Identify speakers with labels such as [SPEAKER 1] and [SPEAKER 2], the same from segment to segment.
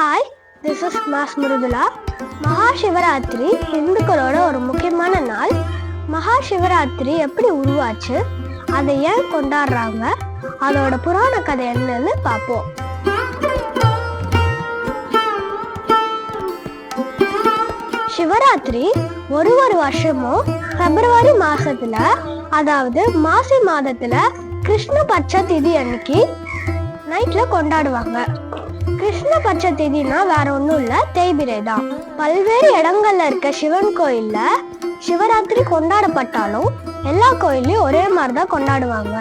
[SPEAKER 1] Hi this is Ms Mrudula Maha Shivaratri இந்துக்களோட ஒரு முக்கியமான நாள் மகா சிவராத்திரி எப்படி உருவாச்சு அதை ஏன் கொண்டாடுறாங்க அதோட புராண கதை என்னன்னு பார்ப்போம் சிவராத்திரி ஒரு ஒரு வருஷமும் பிப்ரவரி மாசத்துல அதாவது மாசி மாதத்துல கிருஷ்ண பட்ச திதி அன்னைக்கு நைட்ல கொண்டாடுவாங்க கிருஷ்ண பட்ச திதினா வேற ஒண்ணும் இல்ல தேய்பிரை தான் பல்வேறு இடங்கள்ல இருக்க சிவன் கோயில்ல சிவராத்திரி கொண்டாடப்பட்டாலும் எல்லா கோயில்லையும் ஒரே மாதிரி தான் கொண்டாடுவாங்க.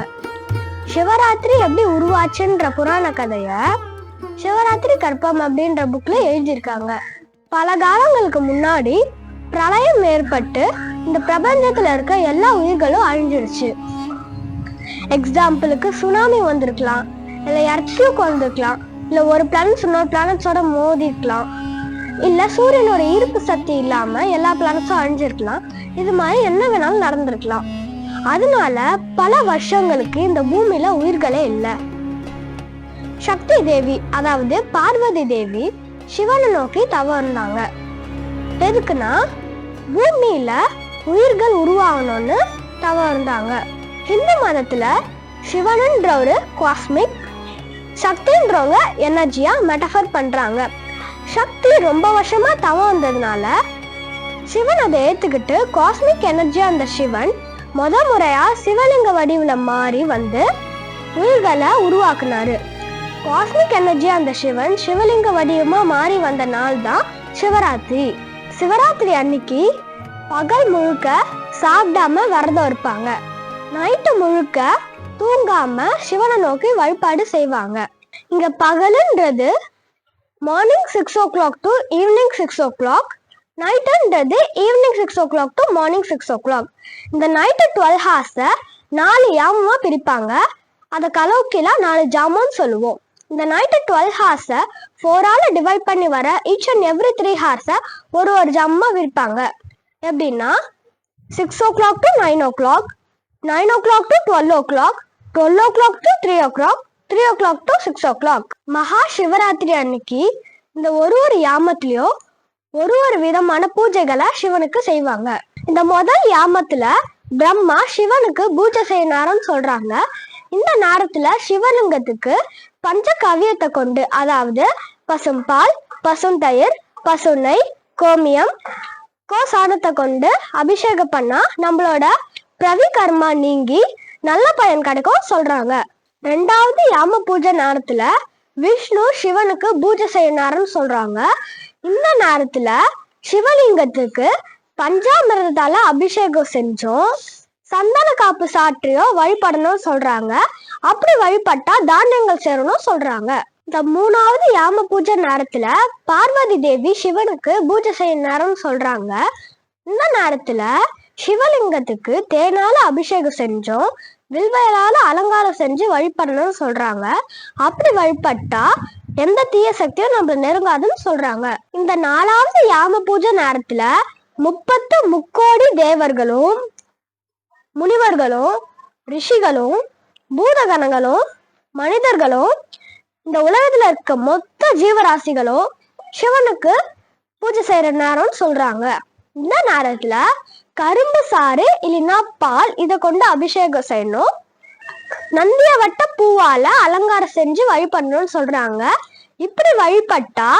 [SPEAKER 1] சிவராத்திரி எப்படி உருவாச்சுன்ற புராண கதைய சிவராத்திரி கற்பம் அப்படின்ற புக்ல எழுதியிருக்காங்க. பல காலங்களுக்கு முன்னாடி பிரளயம் ஏற்பட்டு இந்த பிரபஞ்சத்துல இருக்க எல்லா உயிர்களும் அழிஞ்சிருச்சு. எக்ஸாம்பிளுக்கு சுனாமி வந்திருக்கலாம் இல்லை எர்த்யூக் வந்திருக்கலாம். இல்லை ஒரு பிளானட்ஸ் இன்னொரு பிளானட்ஸோட மோதிருக்கலாம். இல்லை சூரியனோட ஈர்ப்பு சக்தி இல்லாமல் எல்லா பிளானட்ஸும் அழிஞ்சிருக்கலாம். இது மாதிரி என்ன வேணாலும் நடந்திருக்கலாம். அதனால பல வருஷங்களுக்கு இந்த பூமியில உயிர்களே இல்லை. சக்தி தேவி அதாவது பார்வதி தேவி சிவனை நோக்கி தவம் இருந்தாங்க. எதுக்குன்னா பூமியில உயிர்கள் உருவாகணும்னு தவம் இருந்தாங்க. ஹிந்து மதத்துல சிவனுன்ற ஒரு காஸ்மிக் சக்தின்றவங்க எனர்ஜியா மெட்டஃபர் பண்றாங்க. சக்தி ரொம்ப வருஷமா தவம் வந்ததுனால சிவன் அதை ஏத்துக்கிட்டு காஸ்மிக் எனர்ஜியா அந்த சிவன் முத முறையா சிவலிங்க வடிவுல மாறி வந்து உயிர்களை உருவாக்குனாரு. காஸ்மிக் எனர்ஜியா அந்த சிவன் சிவலிங்க வடிவமா மாறி வந்த நாள் தான் சிவராத்திரி. சிவராத்திரி அன்னைக்கு பகல் முழுக்க சாப்பிடாம விரதம் இருப்பாங்க. நைட்டு முழுக்க தூங்காம சிவனை நோக்கி வழிபாடு செய்வாங்க. இங்க பகலுன்றது morning six o'clock to evening six o'clock நைட்டுன்றது evening six o'clock to morning six o'clock இந்த நைட்டு டுவெல் ஹார்ஸை நாலு யாமமா பிரிப்பாங்க. அதை கலோக்கிலாம் நாலு ஜாமுன்னு சொல்லுவோம். இந்த நைட்டு டுவெல் ஹார்ஸை ஃபோரால் டிவைட் பண்ணி வர ஈச் அண்ட் எவ்ரி த்ரீ ஹார்ஸை ஒரு ஒரு ஜாமா விற்பாங்க எப்படின்னா six o'clock to nine o'clock nine o'clock to twelve o'clock twelve clock to three o'clock three o'clock to six o'clock Maha Shivaratri அன்னைக்கு இந்த ஒரு ஒரு யாமத்திலையும் ஒரு ஒரு விதமான பூஜைகளை சிவனுக்கு செய்வாங்க. இந்த முதல் யாமத்துல பிரம்மா சிவனுக்கு பூஜை செய்யறாருன்னு சொல்றாங்க. இந்த நேரத்துல சிவலிங்கத்துக்கு பஞ்சகவ்யத்தை கொண்டு அதாவது பசும்பால் பசுந்தயிர் பசுநெய் கோமியம் கோசானத்தை கொண்டு அபிஷேகம் பண்ணா நம்மளோட பிரவி கர்மா நீங்கி நல்ல பயன் கிடைக்கும் சொல்றாங்க. ரெண்டாவது யாம பூஜை நேரத்துல விஷ்ணு சிவனுக்கு பூஜை செய்யறாருன்னு சொல்றாங்க. இந்த நேரத்துல சிவலிங்கத்துக்கு பஞ்சாமிரதத்தால அபிஷேகம் செஞ்சோம். சந்தன காப்பு சாற்றியோ வழிபடணும்னு சொல்றாங்க. அப்படி வழிபட்டா தானியங்கள் சேரணும் சொல்றாங்க. இந்த மூணாவது யாம பூஜை நேரத்துல பார்வதி தேவி சிவனுக்கு பூஜை செய்ய நேரம்னு சொல்றாங்க. இந்த நேரத்துல சிவலிங்கத்துக்கு தேனால அபிஷேகம் செஞ்சோம் வில்வயலால அலங்காரம் செஞ்சு வழிபடணும்னு சொல்றாங்க. அப்படி வழிபட்டா எந்த தீய சக்தியும் நம்ம நெருங்காதுன்னு சொல்றாங்க. இந்த நாலாவது யாம பூஜை நேரத்துல முப்பத்து முக்கோடி தேவர்களும் முனிவர்களும் ரிஷிகளும் பூதகணங்களும் மனிதர்களும் இந்த உலகத்துல இருக்க மொத்த ஜீவராசிகளும் சிவனுக்கு பூஜை செய்யற நேரம்னு சொல்றாங்க. இந்த நேரத்துல கரும்பு சாறு இல்லைன்னா பால் இதை கொண்டு அபிஷேகம் செய்யணும். நந்திய வட்ட பூவால அலங்காரம் செஞ்சு வழிபடணும்னு சொல்றாங்க. இப்படி வழிபட்டா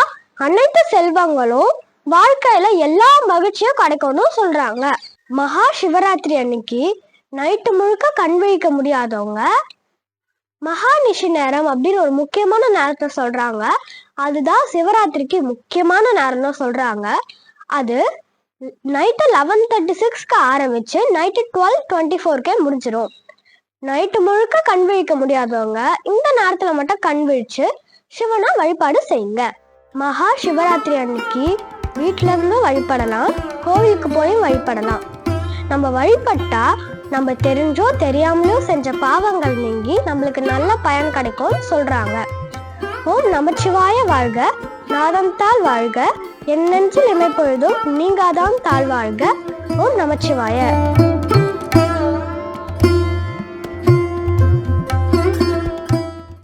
[SPEAKER 1] அனைத்து செல்வங்களும் வாழ்க்கையில எல்லா மகிழ்ச்சியும் கிடைக்கும்னு சொல்றாங்க. மகா சிவராத்திரி அன்னைக்கு நைட்டு முழுக்க கண் விழிக்க முடியாதவங்க மகாநிஷி நேரம் அப்படின்னு ஒரு முக்கியமான நேரத்தை சொல்றாங்க. அதுதான் சிவராத்திரிக்கு முக்கியமான நேரம்னு சொல்றாங்க. அது நைட்டு லெவன் தேர்ட்டி சிக்ஸ்க்கு ஆரம்பிச்சு நைட்டு டுவெல் டுவெண்ட்டி ஃபோர்க்கே முடிஞ்சிடும் நைட்டு முழுக்க கண் விழிக்க முடியாதவங்க இந்த நேரத்தில் மட்டும் கண் விழிச்சு சிவனை வழிபாடு செய்யுங்க. மகா சிவராத்திரி அன்னைக்கு வீட்டில இருந்தும் வழிபடலாம் கோவிலுக்கு போய் வழிபடலாம். நம்ம வழிபட்டா நம்ம தெரிஞ்சோ தெரியாமலோ செஞ்ச பாவங்கள் நீங்கி நம்மளுக்கு நல்ல பயன் கிடைக்கும்னு சொல்றாங்க. ஓம் நமச்சிவாய வாழ்க நாதம் வாழ்க என் நெஞ்சில் இமைப்பொழுதும் நீங்காதான் தாழ்வாழ்க. ஓம் நமச்சிவாய.